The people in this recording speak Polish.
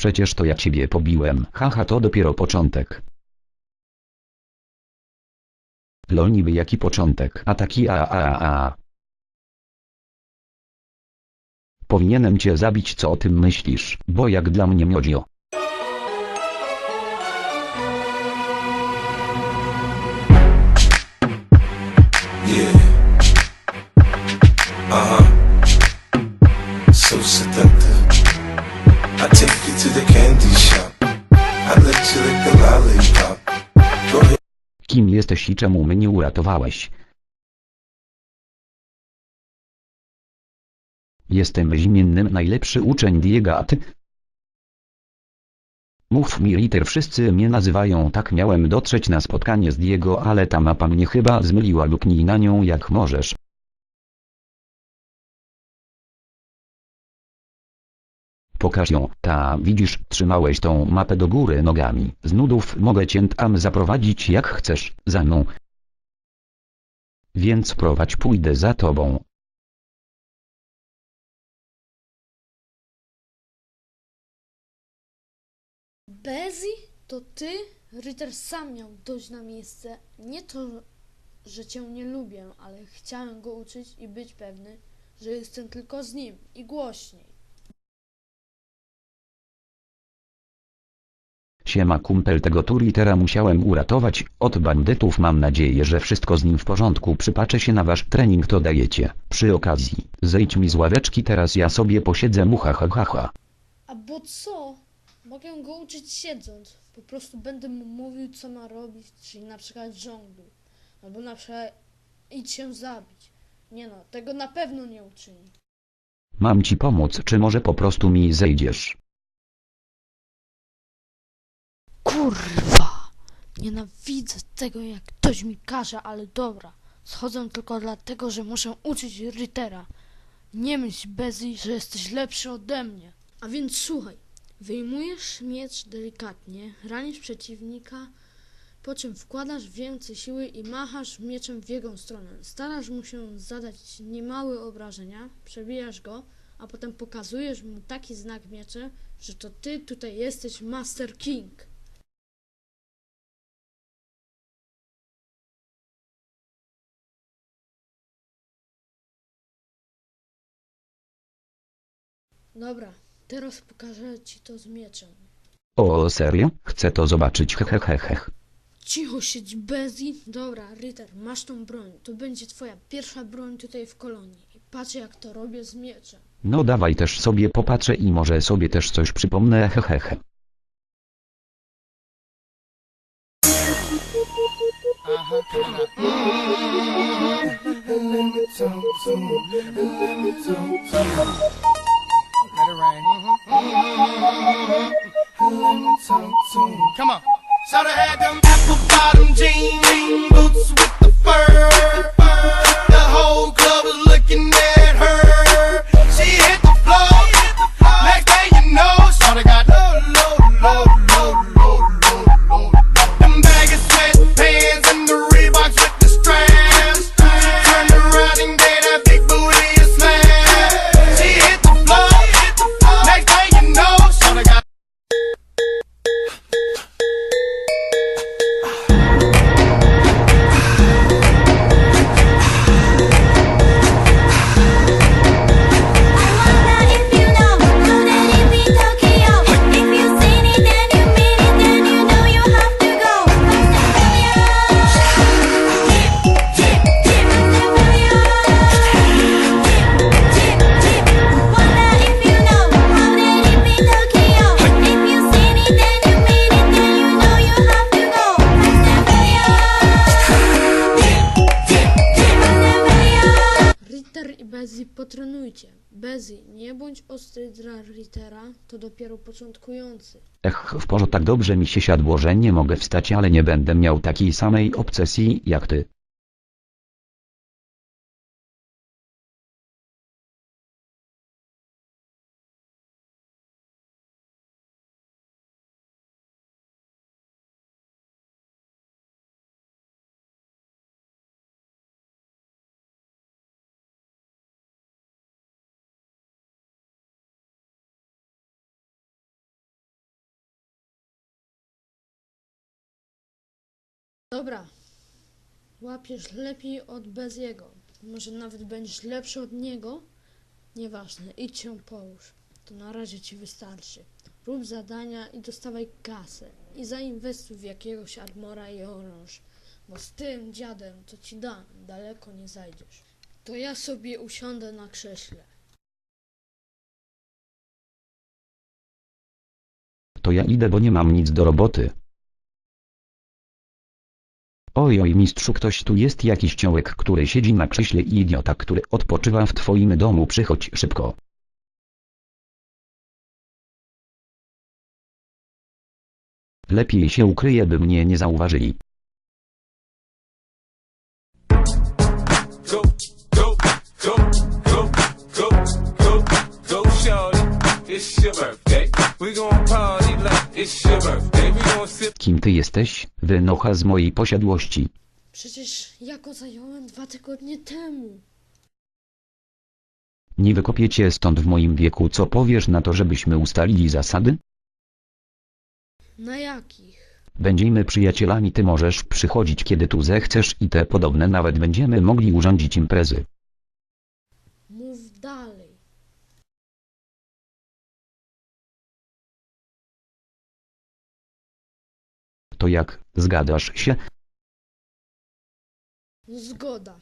Przecież to ja ciebie pobiłem. Haha to dopiero początek. Lol niby jaki początek. A taki a a a. Powinienem cię zabić co o tym myślisz, bo jak dla mnie miodzio. Jesteś i czemu mnie uratowałeś? Jestem zimiennym najlepszy uczeń Diego a ty? Mów mi Ritter wszyscy mnie nazywają tak miałem dotrzeć na spotkanie z Diego ale ta mapa mnie chyba zmyliła luknij na nią jak możesz. Pokaż ją, ta widzisz, trzymałeś tą mapę do góry nogami, z nudów mogę cię tam zaprowadzić jak chcesz, za mną. Więc prowadź pójdę za tobą. Bezi? To ty? Ritter sam miał dojść na miejsce. Nie to, że cię nie lubię, ale chciałem go uczyć i być pewny, że jestem tylko z nim i głośniej. Siema kumpel tego Turitera musiałem uratować od bandytów mam nadzieję że wszystko z nim w porządku przypatrzę się na wasz trening to dajecie. Przy okazji, zejdź mi z ławeczki teraz ja sobie posiedzę mucha ha ha ha. A bo co? Mogę go uczyć siedząc. Po prostu będę mu mówił, co ma robić, czyli na przykład żongluj. Albo na przykład idź się zabić. Nie no, tego na pewno nie uczyni. Mam ci pomóc czy może po prostu mi zejdziesz? Kurwa! Nienawidzę tego, jak ktoś mi każe, ale dobra. Schodzę tylko dlatego, że muszę uczyć Rittera. Nie myśl, Bezi, że jesteś lepszy ode mnie. A więc słuchaj. Wyjmujesz miecz delikatnie, ranisz przeciwnika, po czym wkładasz więcej siły i machasz mieczem w jego stronę. Starasz mu się zadać niemałe obrażenia, przebijasz go, a potem pokazujesz mu taki znak miecze, że to ty tutaj jesteś Master King. Dobra, teraz pokażę ci to z mieczem. O serio? Chcę to zobaczyć heheheheh. Cicho siedź Bezi. Dobra, Ritter, masz tą broń. To będzie twoja pierwsza broń tutaj w kolonii. I patrz jak to robię z mieczem. No dawaj też sobie popatrzę i może sobie też coś przypomnę hehehe. Let Ritter i Bezi potrenujcie. Bezi, nie bądź ostry dla Rittera, to dopiero początkujący. Ech, w porządku tak dobrze mi się siadło, że nie mogę wstać, ale nie będę miał takiej samej obsesji jak ty. Dobra. Łapiesz lepiej od Beziego. Może nawet będziesz lepszy od niego. Nieważne, idź się połóż. To na razie ci wystarczy. Rób zadania i dostawaj kasę. I zainwestuj w jakiegoś armora i orąż. Bo z tym dziadem, co ci dam, daleko nie zajdziesz. To ja sobie usiądę na krześle. To ja idę, bo nie mam nic do roboty. Oj, oj, mistrzu, ktoś tu jest jakiś ciołek, który siedzi na krześle i idiota, który odpoczywa w twoim domu, przychodź szybko. Lepiej się ukryje, by mnie nie zauważyli. go, go, go, go, go, go, go, shorty. It's your birthday. We gon' party like it's your birthday. We gon' sip. Kim ty jesteś, wynocha z mojej posiadłości? Przecież ja go zająłem dwa tygodnie temu. Nie wykopię cię stąd w moim wieku, co powiesz na to, żebyśmy ustalili zasady? Na jakich? Będziemy przyjacielami, ty możesz przychodzić kiedy tu zechcesz i te podobne nawet będziemy mogli urządzić imprezy. Mów dalej. To jak, zgadasz się? Zgoda.